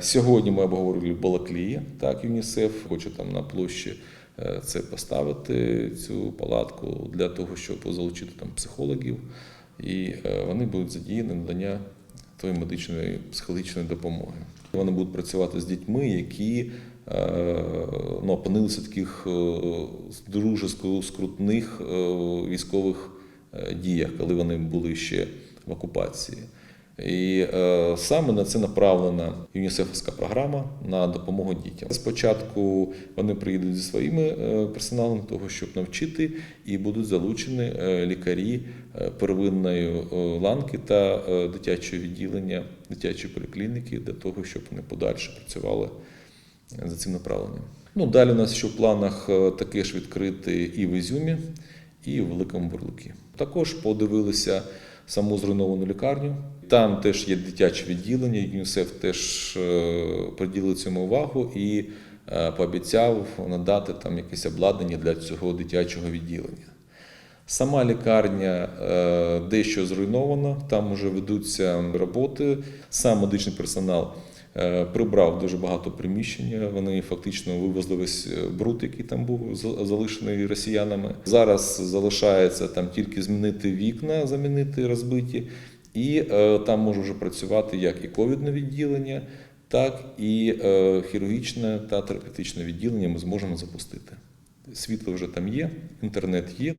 Сьогодні ми обговорили Балаклія, так ЮНІСЕФ хоче там на площі е, це поставити цю палатку для того, щоб залучити там психологів, і е, вони будуть задіяні на надання тої медичної психологічної допомоги. Вони будуть працювати з дітьми, які е, ну, опинилися в таких дуже скрутних військових діях, коли вони були ще в окупації. І е, саме на це направлена ЮНІСЕФська програма на допомогу дітям. Спочатку вони приїдуть зі своїми е, персоналом того, щоб навчити, і будуть залучені е, лікарі е, первинної ланки та дитячого відділення, дитячої поліклініки для того, щоб вони подальше працювали за цим направленням. Ну, далі у нас ще в планах таке ж відкрити і в Ізюмі, і в Великому Бурлукі. Також подивилися саму зруйновану лікарню. Там теж є дитяче відділення, ЮНІСЕФ теж е, приділив цьому увагу і е, пообіцяв надати там якесь обладнання для цього дитячого відділення. Сама лікарня е, дещо зруйнована, там вже ведуться роботи. Сам медичний персонал прибрав дуже багато приміщення. Вони фактично вивезли весь е, бруд, який там був за- залишений росіянами. Зараз залишається там тільки змінити вікна, замінити розбиті, і е, там може вже працювати як і ковідне відділення, так і е, хірургічне та терапевтичне відділення. Ми зможемо запустити. Світло вже там є, інтернет є.